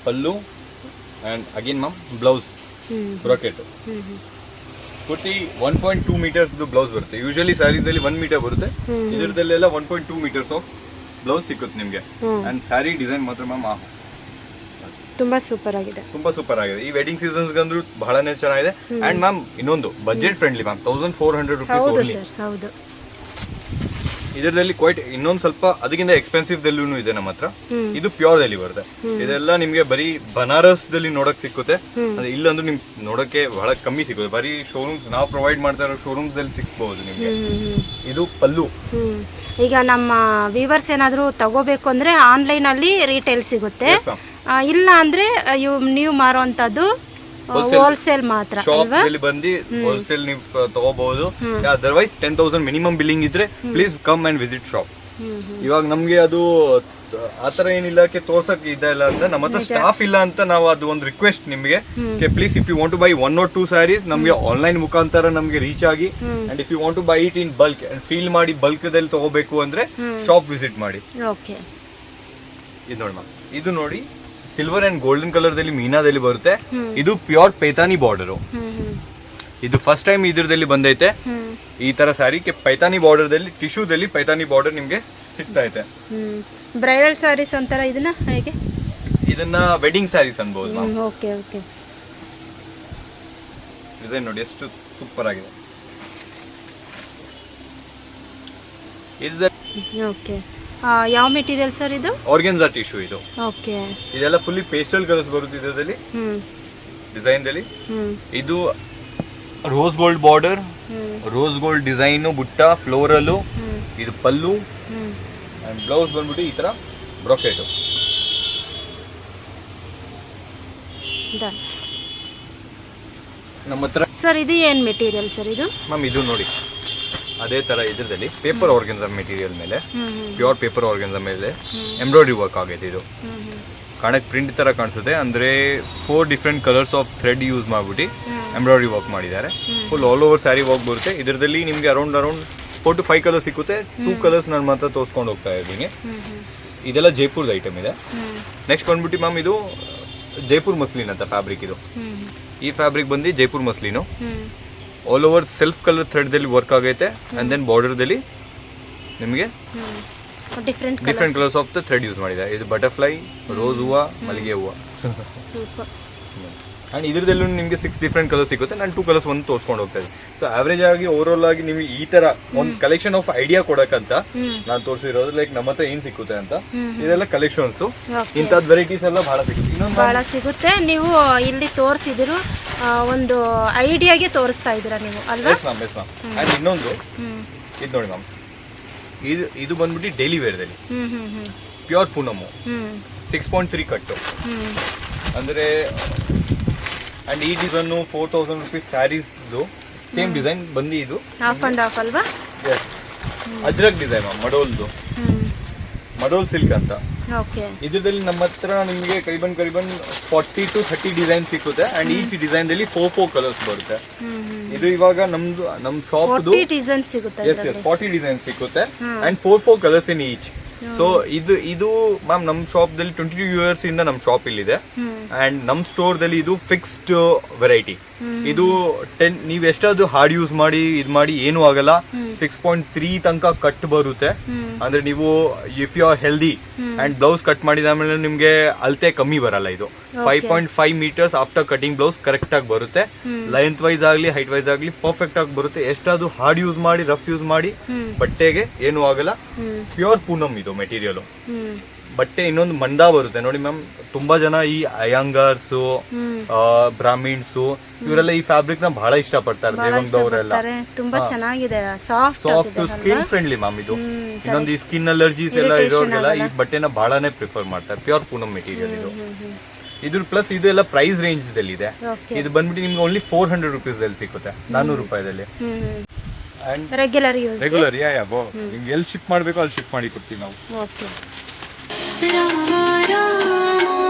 pallu and again ma'am blouse bracket ಕೊಟ್ಟಿ ಪೂರ್ತಿ one point two metres blouse ಬರುತ್ತೆ. ಯೂಶಲಿ ಸ್ಯಾರೀಸ್ ಅಲ್ಲಿ ಒನ್ ಮೀಟರ್ ಬರುತ್ತೆ. ಇದರದಲ್ಲೆಲ್ಲ one point two metres of blouse ಸಿಕ್ಕುತ್ತೆ ನಿಮಗೆ. ಆ್ಯಂಡ್ ಸ್ಯಾರಿ ಡಿಸೈನ್ ಮಾತ್ರ ಮ್ಯಾಮ್ ತುಂಬಾ ಸೂಪರ್ ಆಗಿದೆ. ತುಂಬಾ ಸೂಪರ್ ಆಗಿದೆ. ಈ ವೆಡ್ಡಿಂಗ್ ಸೀಸನ್ಸ್ ಗಂದ್ರು ಬಹಳನೇ ಚೆನ್ನಾಗಿದೆ. ಅಂಡ್ ಮ್ಯಾಮ್ ಇನ್ನೊಂದು budget friendly ma'am thousand four hundred rupees ಹೌದು. ಇದರಲ್ಲಿ ಕ್ವೈಟ್ ಇನ್ನೊಂದ್ ಸ್ವಲ್ಪ ಅದಕ್ಕಿಂತ ಎಕ್ಸ್ಪೆನ್ಸಿವ್ ದಲ್ಲೂ ಇದೆ ನಮ್ಮ ಹತ್ರ. ಇದು ಪ್ಯೂರ್ ದಲ್ಲಿ ಬರುತ್ತೆ. ಇದೆಲ್ಲ ನಿಮ್ಗೆ ಬರೀ ಬನಾರಸ್ ದಲ್ಲಿ ನೋಡಕ್ ಸಿಕ್ಕುತ್ತೆ. ಅದೇ ಇಲ್ಲಂದ್ರೆ ನಿಮ್ ನೋಡಕ್ಕೆ ಬಹಳ ಕಮ್ಮಿ ಸಿಗುತ್ತೆ ಬರೀ ಶೋರೂಮ್ಸ್ ನಾವು ಪ್ರೊವೈಡ್ ಮಾಡ್ತಾ ಇರೋ ಶೋರೂಮ್ಸ್ ಅಲ್ಲಿ ಸಿಕ್ಬಹುದು ನಿಮ್ಗೆ. ಇದು ಪಲ್ಲು. ಈಗ ನಮ್ಮ ವಿವರ್ಸ್ ಏನಾದರೂ ತಗೋಬೇಕು ಅಂದ್ರೆ ಆನ್ಲೈನ್ ಅಲ್ಲಿ ರೀಟೇಲ್ ಸಿಗುತ್ತೆ. ಇಲ್ಲ ಅಂದ್ರೆ ನೀವು ಮಾರುವಂತದ್ದು ಹೋಲ್ಸೇಲ್ ಮಾತ್ರ ಶಾಪ್ ಅಲ್ಲಿ ಬಂದು ಹೋಲ್ಸೇಲ್ ನೀವು ತಗೋಬಹುದು. Otherwise ten thousand minimum billing ಇದ್ರೆ please come and visit shop ಇವಾಗ ನಮ್ಗೆ ಅದು ಆತರ ಏನಿಲ್ಲ ತೋರ್ಸಕ್ ಇದೆಲ್ಲ ಅಂದ್ರೆ ನಮ್ಮ ಹತ್ರ ಸ್ಟಾಫ್ ಇಲ್ಲ ಅಂತ ನಾವು ಅದು ಒಂದು ರಿಕ್ವೆಸ್ಟ್ ನಿಮಗೆ. Please if you want to buy one or two saris ನಮ್ಗೆ ಆನ್ಲೈನ್ ಮುಖಾಂತರ ನಮ್ಗೆ ರೀಚ್ ಆಗಿ. And if you want to buy it in bulk and feel ಮಾಡಿ ಬಲ್ಕ್ ದಲ್ಲಿ ತಗೋಬೇಕು ಅಂದ್ರೆ ಶಾಪ್ ವಿಸಿಟ್ ಮಾಡಿ. ಓಕೆ ಇದು ನೋಡಿ ಇದು ನೋಡಿ ಸಿಲ್ವರ್ ಅಂಡ್ ಗೋಲ್ಡನ್ ಕಲರ್ ದಲ್ಲಿ ಮೀನಾದಲ್ಲಿ ಬರುತ್ತೆ. ಇದು ಪ್ಯೂರ್ ಪೈತಾನಿ ಬಾರ್ಡರ್ ಇದು ಫಸ್ಟ್ ಟೈಮ್ ಇದ್ರದಲ್ಲಿ ಬಂದೈತೆ. ಈ ತರ ಸಾರಿ ಪೈತಾನಿ ಬಾರ್ಡರ್ ದಲ್ಲಿ ಟಿಶ್ಯೂದಲ್ಲಿ ಪೈತಾನಿ ಬಾರ್ಡರ್ ನಿಮ್ಗೆ ಸಿಗ್ತಾ ಇದೆ ಬ್ರೈಡಲ್ ಸ್ಯಾರೀಸ್ ಅಂತಾರ ಇದನ್ನ ಹೇಗೆ? ಇದನ್ನ ವೆಡ್ಡಿಂಗ್ ಸ್ಯಾರೀಸ್ ಅನ್ಬಹುದು ಮ್ಯಾಮ್ ಓಕೆ ಓಕೆ. ಡಿಸೈನ್ ನೋಡಿ ಎಷ್ಟು ಸೂಪರ್ ಆಗಿದೆ. ಇದು ಓಕೆ. ಯಾವ ಮೆಟೀರಿಯಲ್ ಸರ್ ಇದು? ಆರ್ಗೆನ್ಸಾ ಟಿಶ್ಯೂ ಇದು. ಓಕೆ ಇದೆಲ್ಲ ಫುಲ್ಲಿ ಪೇಸ್ಟಲ್ ಕಲರ್ಸ್ ಬರುತ್ತೆ ಇದರಲ್ಲಿ. ಹ್ಮ್. ಡಿಸೈನ್ ದಲ್ಲಿ ಹ್ಮ್. ಇದು rose gold border rose gold design ಬುಟ್ಟ ಫ್ಲೋರಲ್ಲು ಹ್ಮ್. ಇದು ಪಲ್ಲು ಆ್ಯಂಡ್ ಅಂಡ್ ಬ್ಲೌಸ್ ಬಂದ್ಬಿಟ್ಟು ಈ ತರ ಬ್ರೊಕೆಟು ನಮ್ಮ ಹತ್ರ ಸರ್ ಇದು ಏನ್ ಮೆಟೀರಿಯಲ್ ಸರ್ ಇದು? ಮ್ಯಾಮ್ ಇದು ನೋಡಿ. ಅದೇ ತರ ಇದ್ರದಲ್ಲಿ ಪೇಪರ್ ಆರ್ಗನ್ಸ ಮೆಟೀರಿಯಲ್ ಮೇಲೆ ಪ್ಯೂರ್ ಪೇಪರ್ ಆರ್ಗನ್ಸ ಮೇಲೆ ಎಂಬ್ರಾಯ್ಡ್ರಿ ವರ್ಕ್ ಆಗೈತೆ ಇದು. ಕಾಣಕ್ ಪ್ರಿಂಟ್ ತರ ಕಾಣಿಸುತ್ತೆ ಅಂದ್ರೆ four different colours of thread use ಮಾಡ್ಬಿಟ್ಟು ಎಂಬ್ರಾಯ್ಡ್ರಿ ವರ್ಕ್ ಮಾಡಿದ್ದಾರೆ. Full all over sari work ಬರುತ್ತೆ. ಇದರಲ್ಲಿ ನಿಮ್ಗೆ around around four to five colours ಸಿಕ್ಕುತ್ತೆ. ಟೂ ಕಲರ್ಸ್ ನಾನು ಮಾತ್ರ ತೋರಿಸ್ಕೊಂಡು ಹೋಗ್ತಾ ಇದ್ದೀನಿ. ಇದೆಲ್ಲ ಜೈಪುರ್ ಐಟಮ್ ಇದೆ. ನೆಕ್ಸ್ಟ್ ಬಂದ್ಬಿಟ್ಟು ಮ್ಯಾಮ್ ಇದು ಜೈಪುರ್ ಮಸ್ಲಿನ್ ಅಂತ ಫ್ಯಾಬ್ರಿಕ್ ಇದು. ಈ ಫ್ಯಾಬ್ರಿಕ್ ಬಂದು Jaipur muslin. All over self colour ಥ್ರೆಡ್ದಲ್ಲಿ work ಆಗೈತೆ ಅಂಡ್ ದೆನ್ ಬಾರ್ಡರ್ದಲ್ಲಿ ನಿಮಗೆ different different colours of the thread use ಮಾಡಿದ್ದಾರೆ ಇದು ಬಟರ್ಫ್ಲೈ ರೋಸ್ ಹೂವು ಮಲ್ಲಿಗೆ ಹೂವು. ಸೂಪರ್ ಅಂಡ್ ಇದ್ರದಲ್ಲೂ ನಿಮಗೆ ಸಿಕ್ಸ್ ಡಿಫ್ರೆಂಟ್ ಕಲರ್ ಸಿಗುತ್ತೆ. ನಾನು ಟೂ ಕಲರ್ಸ್ ಒಂದು ತೋರಿಸ್ಕೊಂಡು ಹೋಗ್ತಾ ಇದ್ದೀನಿ. ಸೊ ಆವ್ರೇಜ್ ಆಗಿ ಓವರ್ ಆಲ್ ಆಗಿ ನಿಮಗೆ ಈ ತರ ಒಂದು ಕಲೆಕ್ಷನ್ ಆಫ್ ಐಡಿಯಾ ಕೊಡಕ್ಕಂತ ನಾನು ತೋರಿಸಿರೋದು ಲೈಕ್ ನಮ್ಮ ಹತ್ರ ಏನ್ ಸಿಕ್ಕುತ್ತೆ ಅಂತ. ಇದೆಲ್ಲ ಕಲೆಕ್ಷನ್ಸ್. ಇಂಥದ್ದು ವೆರೈಟೀಸ್ ಎಲ್ಲ ಬಹಳ ಸಿಗುತ್ತೆ. ಇನ್ನೊಂದು ಬಹಳ ಸಿಗುತ್ತೆ. ನೀವು ಇಲ್ಲಿ ತೋರಿಸಿದ್ರು ಒಂದು ಐಡಿಯಾಗೆ ತೋರಿಸ್ತಾ ಇದ್ದೀರಾ ನೀವು ಅಲ್ವಾ? Yes ma'am yes ma'am and ಇನ್ನೊಂದು ಇದು ನೋಡಿ ಮ್ಯಾಮ್ ಇದು ಇದು ಬಂದ್ಬಿಟ್ಟು daily ವೇರ್ದಲ್ಲಿ pure Poonam six point three cut ಅಂದ್ರೆ ಅಂಡ್ ಈ ಡಿಸೈನ್ ಫೋರ್ ತೌಸಂಡ್ ರುಪೀಸ್ ಸ್ಯಾರೀಸ್ದು ಸೇಮ್ ಡಿಸೈನ್ ಬಂದಿ ಇದು. ಹಾಫ್ ಅಂಡ್ ಹಾಫ್ ಅಲ್ವಾ? ಎಸ್ ಅಜ್ರಕ್ ಡಿಸೈನ್ ಮಡೋಲ್ದು. ಮಡೋಲ್ ಸಿಲ್ಕ್ ಅಂತ. ಇದರಲ್ಲಿ ನಮ್ಮ ಹತ್ರ ನಿಮಗೆ ಕರಿಬನ್ ಕರಿಬನ್ ಫಾರ್ಟಿ ಟು ಥರ್ಟಿ ಡಿಸೈನ್ ಸಿಕ್ಕುತ್ತೆ. ಅಂಡ್ ಈಚ್ ಡಿಸೈನ್ ದಲ್ಲಿ ಫೋರ್ ಫೋರ್ ಕಲರ್ಸ್ ಬರುತ್ತೆ. ಇದು ಇವಾಗ ನಮ್ದು ನಮ್ ಶಾಪ್ ಫೋರ್ಟಿ ಡಿಸೈನ್ ಸಿಗುತ್ತೆ ಎಸ್ ಎಸ್ ಫಾರ್ಟಿ ಡಿಸೈನ್ ಸಿಕ್ಕುತ್ತೆ. And four four colours in each so ಇದು ಇದು ಮ್ಯಾಮ್ ನಮ್ ಶಾಪ್ ದಲ್ಲಿ ಟ್ವೆಂಟಿ ಟೂ ಇಯರ್ಸ್ ಇಂದ ನಮ್ ಶಾಪ್ ಇಲ್ಲಿದೆ. ಅಂಡ್ ನಮ್ ಸ್ಟೋರ್ ದಲ್ಲಿ ಇದು ಫಿಕ್ಸ್ಡ್ ವೆರೈಟಿ ಇದು ಟೆನ್ ನೀವ್ ಎಷ್ಟಾದ್ರೂ ಹಾರ್ಡ್ ಯೂಸ್ ಮಾಡಿ ಇದು ಮಾಡಿ ಏನು ಆಗಲ್ಲ. ಸಿಕ್ಸ್ ಪಾಯಿಂಟ್ ತ್ರೀ ತನಕ ಕಟ್ ಬರುತ್ತೆ. ಅಂದ್ರೆ ನೀವು if you are healthy and blouse cut ಮಾಡಿದ ಮೇಲೆ ನಿಮ್ಗೆ ಅಳತೆ ಕಮ್ಮಿ ಬರಲ್ಲ ಇದು. Five point five metres after cutting blouse correct ಆಗಿ ಬರುತ್ತೆ. ಲೆಂತ್ ವೈಸ್ ಆಗ್ಲಿ ಹೈಟ್ ವೈಸ್ ಆಗ್ಲಿ ಪರ್ಫೆಕ್ಟ್ ಆಗಿ ಬರುತ್ತೆ. ಎಷ್ಟಾದ್ರೂ ಹಾರ್ಡ್ ಯೂಸ್ ಮಾಡಿ ರಫ್ ಯೂಸ್ ಮಾಡಿ ಬಟ್ಟೆಗೆ ಏನು ಆಗಲ್ಲ. ಪ್ಯೂರ್ ಪೂನಮ್ ಇದು ಮೆಟೀರಿಯಲ್ ಬಟ್ಟೆ ಇನ್ನೊಂದು ಮಂದ ಬರುತ್ತೆ. ನೋಡಿ ಮ್ಯಾಮ್ ತುಂಬಾ ಜನ ಈ ಅಯಾಂಗರ್ಸ್ ಬ್ರಾಹ್ಮಿಣ್ಸ್ ಇವರೆಲ್ಲ ಈ ಫ್ಯಾಬ್ರಿಕ್ನ ಬಹಳ ಇಷ್ಟಪಡ್ತಾರೆ ಪಡ್ತಾರೆ ದೇವಂಗವರೆಲ್ಲ ತುಂಬಾ ಚೆನ್ನಾಗಿದೆ ಸಾಫ್ಟ್ ಸ್ಕಿನ್ ಫ್ರೆಂಡ್ಲಿ ಮ್ಯಾಮ್ ಇದು. ಇನ್ನೊಂದು ಈ ಸ್ಕಿನ್ ಅಲರ್ಜೀಸ್ ಎಲ್ಲ ಇರೋರಿಗೆಲ್ಲ ಈ ಬಟ್ಟೆನ ಬಹಳನೇ ಪ್ರಿಫರ್ ಮಾಡ್ತಾರೆ ಪ್ಯೂರ್ ಪೂನಮ್ ಮೆಟೀರಿಯಲ್ ಇದು. ಇದ್ರ ಪ್ಲಸ್ ಇದು ಎಲ್ಲ ಪ್ರೈಸ್ ರೇಂಜ್ ದಲ್ಲಿ ಇದೆ ಇದು ಬಂದ್ಬಿಟ್ಟು ನಿಮ್ಗೆ ಓನ್ಲಿ ಫೋರ್ ಹಂಡ್ರೆಡ್ ರುಪೀಸ್ ಅಲ್ಲಿ ಸಿಗುತ್ತೆ ನಾನೂರು ರೂಪಾಯಿದಲ್ಲಿ. ರೆಗ್ಯುಲರ್ ರೆಗ್ಯುಲರ್ ಯಾ ಯಾ ನಿಮ್ಗೆ ಎಲ್ಲಿ ಶಿಫ್ಟ್ ಮಾಡಬೇಕು ಅಲ್ಲಿ ಶಿಫ್ಟ್ ಮಾಡಿ ಕೊಡ್ತೀವಿ ನಾವು. ಓಕೆ राम